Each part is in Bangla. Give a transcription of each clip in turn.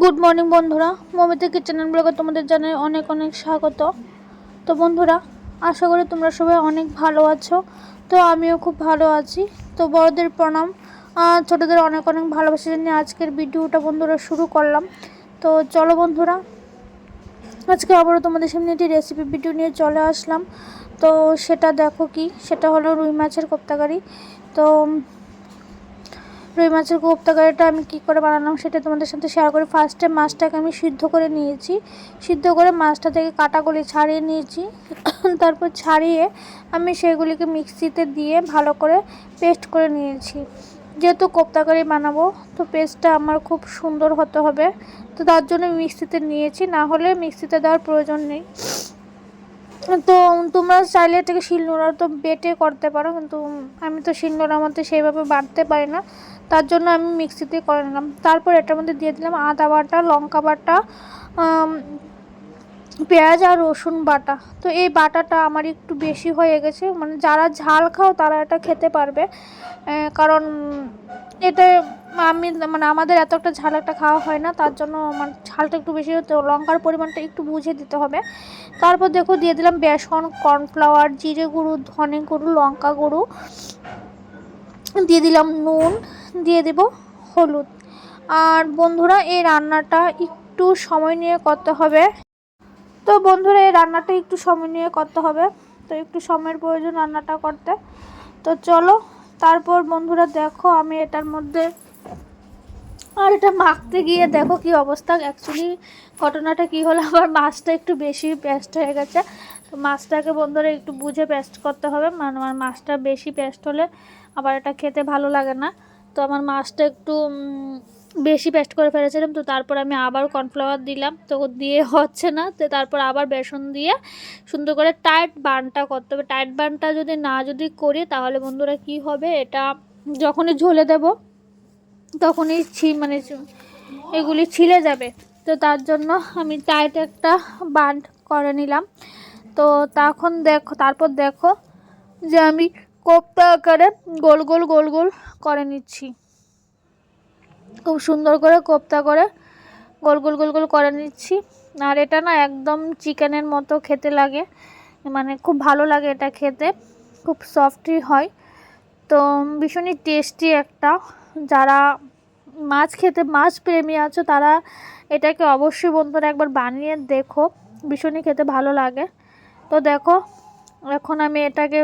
গুড মর্নিং বন্ধুরা। মমিতা কিচেন ব্লগে তোমাদের জানাই অনেক অনেক স্বাগত। তো বন্ধুরা, আশা করি তোমরা সবাই অনেক ভালো আছো। তো আমিও খুব ভালো আছি। তো বড়দের প্রণাম। ছোটোদের অনেক অনেক ভালোবাসা জানিয়ে আজকের ভিডিওটা বন্ধুরা শুরু করলাম। তো চলো বন্ধুরা, আজকে আবারও তোমাদের সামনে একটি রেসিপি ভিডিও নিয়ে চলে আসলাম। তো সেটা দেখো কি? সেটা হলো রুই মাছের কোপ্তাকারি। তো রুই মাছের কোপ্তাকারিটা আমি কি করে বানালাম সেটা তোমাদের সাথে শেয়ার করি। ফার্স্টে মাছটাকে আমি সিদ্ধ করে নিয়েছি। সিদ্ধ করে মাছটা থেকে কাটাগুলি ছাড়িয়ে নিয়েছি। তারপর ছাড়িয়ে আমি সেগুলিকে মিক্সিতে দিয়ে ভালো করে পেস্ট করে নিয়েছি। যেহেতু কোপ্তাকারি বানাবো, তো পেস্টটা আমার খুব সুন্দর হতে হবে। তো তার জন্য মিক্সিতে নিয়েছি, না হলে মিক্সিতে দেওয়ার প্রয়োজন নেই। তো তোমরা চাইলে এটাকে শিলনোড়া তো বেটে করতে পারো, কিন্তু আমি তো শিলনোড়ার মধ্যে সেইভাবে বাটতে পারি না। তার জন্য আমি মিক্সিতে করে নিলাম। তারপর এটার মধ্যে দিয়ে দিলাম আদা বাটা, লঙ্কা বাটা পেঁয়াজ আর রসুন বাটা। তো এই বাটাটা আমার একটু বেশি হয়ে গেছে। মানে যারা ঝাল খাও তারা এটা খেতে পারবে। কারণ এটা আমি মানে আমাদের এত একটা ঝাল একটা খাওয়া হয় না, তার জন্য মানে ঝালটা একটু বেশি হতে লঙ্কার পরিমাণটা একটু বুঝে দিতে হবে। তারপর দেখো দিয়ে দিলাম বেসন, কর্নফ্লাওয়ার, জিরে গুঁড়ো, ধনে গুঁড়ো, লঙ্কা গুঁড়ো। দিয়ে দিলাম নুন। দিয়ে দেব হলুদ। আর বন্ধুরা, এই রান্নাটা একটু সময় নিয়ে করতে হবে। তো বন্ধুরা, এই রান্নাটা একটু সময় নিয়ে করতে হবে। তো একটু সময়ের প্রয়োজন রান্নাটা করতে। তো চলো, তারপর বন্ধুরা দেখো, আমি এটার মধ্যে আর এটা মাখতে গিয়ে দেখো কি অবস্থা। অ্যাকচুয়ালি ঘটনাটা কি হলো? আমার মাছটা একটু বেশি পেস্ট হয়ে গেছে। তো মাছটাকে বন্ধুরা একটু বুঝে পেস্ট করতে হবে। মানে আমার মাছটা বেশি পেস্ট হলে আবার এটা খেতে ভালো লাগে না। তো আমার মাছটা একটু বেশি পেস্ট করে ফেলেছিলাম, তো তারপর আমি আবার কর্নফ্লাওয়ার দিলাম। তো দিয়ে হচ্ছে না, তো তারপর আবার বেসন দিয়ে সুন্দর করে টাইট বানটা করতে হবে। টাইট বানটা যদি না যদি করি, তাহলে বন্ধুরা কি হবে? এটা যখনই ঝোলে দেব, তখনই ছি মানে এগুলি ছিলে যাবে। তো তার জন্য আমি টাইট একটা বান্ড করে নিলাম। তো তখন দেখো, তারপর দেখো যে আমি কোপ্তা আকারে গোল গোল গোল গোল করে নিচ্ছি। খুব সুন্দর করে কোপ্তা করে গোল গোল গোল গোল করে নিচ্ছি। আর এটা না একদম চিকেনের মতো খেতে লাগে। মানে খুব ভালো লাগে এটা খেতে। খুব সফটই হয়। তো ভীষণই টেস্টি একটা। যারা মাছ খেতে, মাছ প্রেমী আছো, তারা এটাকে অবশ্যই বন্ধুরা একবার বানিয়ে দেখো। ভীষণই খেতে ভালো লাগে। তো দেখো এখন আমি এটাকে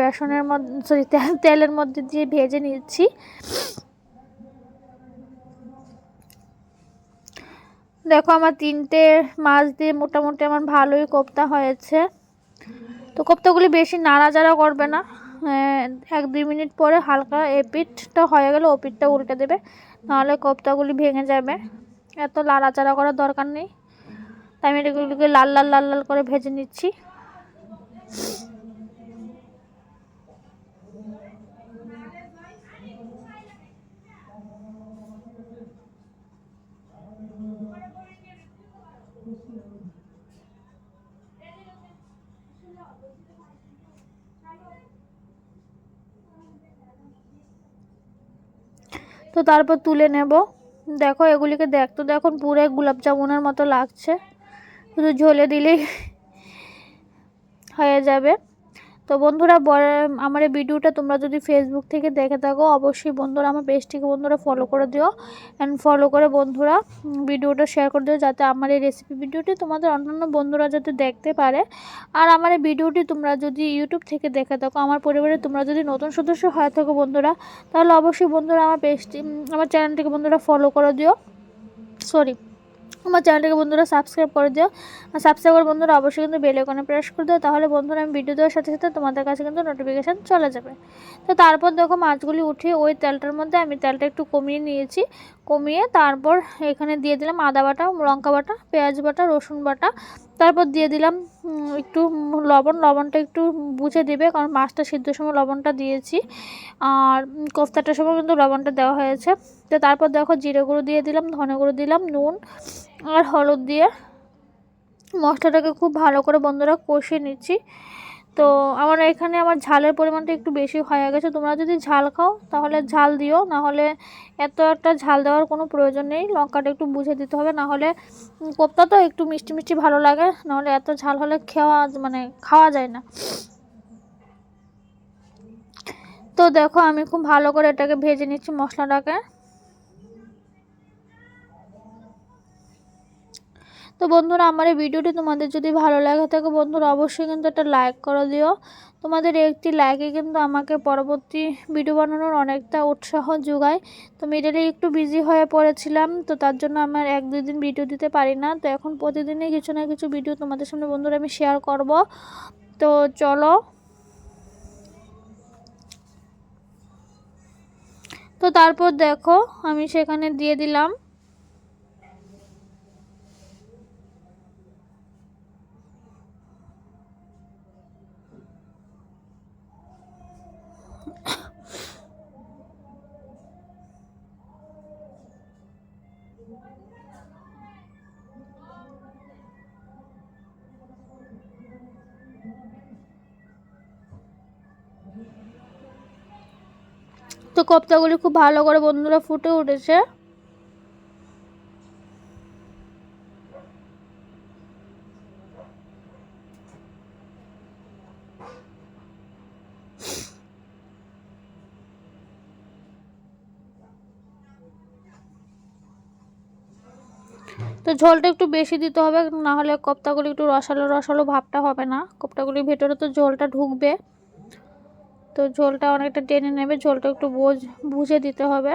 বেসনের মধ্যে সরি তেলের মধ্যে দিয়ে ভেজে নিচ্ছি। দেখো আমার তিনটে মাছ দিয়ে মোটামুটি আমার ভালোই কোপ্তা হয়েছে। তো কোপ্তাগুলি বেশি নাড়াচাড়া করবে না। এক দুই মিনিট পরে হালকা এপিটটা হয়ে গেলে ওপিটটা উল্টে দেবে। নাহলে কোপ্তাগুলি ভেঙে যাবে। এত লাড়াচাড়া করার দরকার নেই। তাই আমি এগুলিকে লাল লাল লাল লাল করে ভেজে নিচ্ছি। তো তারপর তুলে নেব। দেখো, এগুলিকে দেখ, তো দেখুন পুরো গোলাপ জামুনের মতো লাগছে। শুধু ঝোলে দিলেই হয়ে যাবে। তো বন্ধুরা আমার এই ভিডিওটা তোমরা যদি ফেসবুক থেকে দেখে থাকো, অবশ্যই বন্ধুরা, আমার পেজটিকে বন্ধুরা ফলো করে দিও অ্যান্ড ফলো করে বন্ধুরা ভিডিওটা শেয়ার করে দিও যাতে আমার এই রেসিপি ভিডিওটি তোমাদের অন্যান্য বন্ধুরা যাতে দেখতে পারে। আর আমার এই ভিডিওটি তোমরা যদি ইউটিউব থেকে দেখে থাকো, আমার পরিবারে তোমরা যদি নতুন সদস্য হয়ে থাকো বন্ধুরা, তাহলে অবশ্যই বন্ধুরা আমার পেজটি আমার চ্যানেলটিকে বন্ধুরা ফলো করে দিও। সরি আমার চ্যানেলটাকে বন্ধুরা সাবস্ক্রাইব করে দিও। আর সাবস্ক্রাইব করে বন্ধুরা অবশ্যই কিন্তু বেল আইকনে প্রেস করে দিও। তাহলে বন্ধুরা আমি ভিডিও দেওয়ার সাথে সাথে তোমাদের কাছে কিন্তু নোটিফিকেশান চলে যাবে। তো তারপর দেখো মাছগুলি উঠে ওই তেলটার মধ্যে আমি তেলটা একটু কমিয়ে নিয়েছি। কমিয়ে তারপর এখানে দিয়ে দিলাম আদা বাটা, লঙ্কা বাটা, পেঁয়াজ বাটা, রসুন বাটা। তারপর দিয়ে দিলাম একটু লবণ। লবণটা একটু বুঝে দিবে, কারণ মাছটা সিদ্ধর সময় লবণটা দিয়েছি। আর কোফতাটার সময় কিন্তু লবণটা দেওয়া হয়েছে। তো তারপর দেখো জিরে গুঁড়ো দিয়ে দিলাম, ধনে গুঁড়ো দিলাম, নুন আর হলুদ দিয়ে। মশলাটাকে খুব ভালো করে বন্ধুরা কষিয়ে নিচ্ছি। তো আমার এখানে আমার ঝালের পরিমাণটা একটু বেশি হয়ে গেছে। তোমরা যদি ঝাল খাও, তাহলে ঝাল দিও। না হলে এত একটা ঝাল দেওয়ার কোনো প্রয়োজন নেই। লঙ্কাটা একটু বুঝে দিতে হবে। না হলে কোপ্তা তো একটু মিষ্টি মিষ্টি ভালো লাগে। নাহলে এত ঝাল হলে খাওয়া মানে খাওয়া যায় না। তো দেখো, আমি খুব ভালো করে এটাকে ভেজে নিচ্ছি মশলাটাকে। তো বন্ধুরা, আমার এই ভিডিওটি তোমাদের যদি ভালো লাগে থাকে বন্ধুরা, অবশ্যই কিন্তু একটা লাইক করে দিও। তোমাদের একটি লাইকে কিন্তু আমাকে পরবর্তী ভিডিও বানানোর অনেকটা উৎসাহ যোগায়। তো মিডলে একটু বিজি হয়ে পড়েছিলাম, তো তার জন্য আমার এক দুই দিন ভিডিও দিতে পারি না। তো এখন প্রতিদিনই কিছু না কিছু ভিডিও তোমাদের সামনে বন্ধুরা আমি শেয়ার করব। তো চলো। তো তারপর দেখো, আমি সেখানে দিয়ে দিলাম। তো কপ্তাগুলি খুব ভালো করে বন্ধুরা ফুটে উঠেছে। তো ঝোলটা একটু বেশি দিতে হবে, না হলে কোপ্তাগুলি একটু রসালো রসালো ভাবটা হবে না। কোপ্তাগুলির ভেতরে তো ঝোলটা ঢুকবে। তো ঝোলটা অনেকটা টেনে নেবে, ঝোলটা একটু বোঝ, বুঝে দিতে হবে।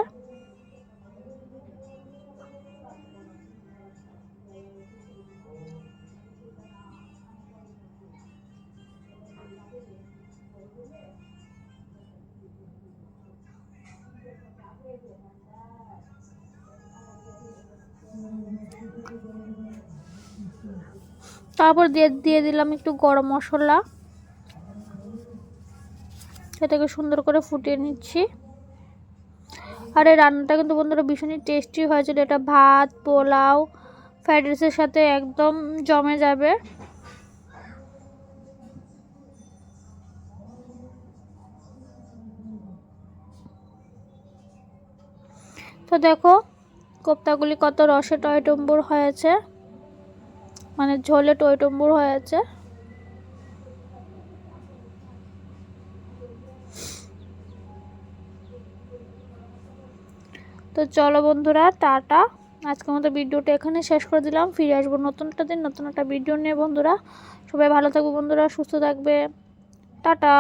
তারপর দিয়ে দিয়ে দিলাম একটু গরম মশলা। এটাকে সুন্দর করে ফুটিয়ে নিচ্ছি। আর এই রান্নাটা কিন্তু বন্ধুরা ভীষণই টেস্টি হয়েছিল। এটা ভাত, পোলাও ফ্রাইড রাইসের সাথে একদম জমে যাবে। তো দেখো, কোপ্তাগুলি কত রসে টয়টম্বুর হয়েছে। মানে ঝোলে টয়টম্বুর হয়েছে তো চলো বন্ধুরা, টাটা। আজকের মতো ভিডিওটা এখানে শেষ করে দিলাম। ফিরে আসব নতুন একটা দিন, নতুন একটা ভিডিও নিয়ে বন্ধুরা। সবাই ভালো থাকবে বন্ধুরা, সুস্থ থাকবে। টাটা।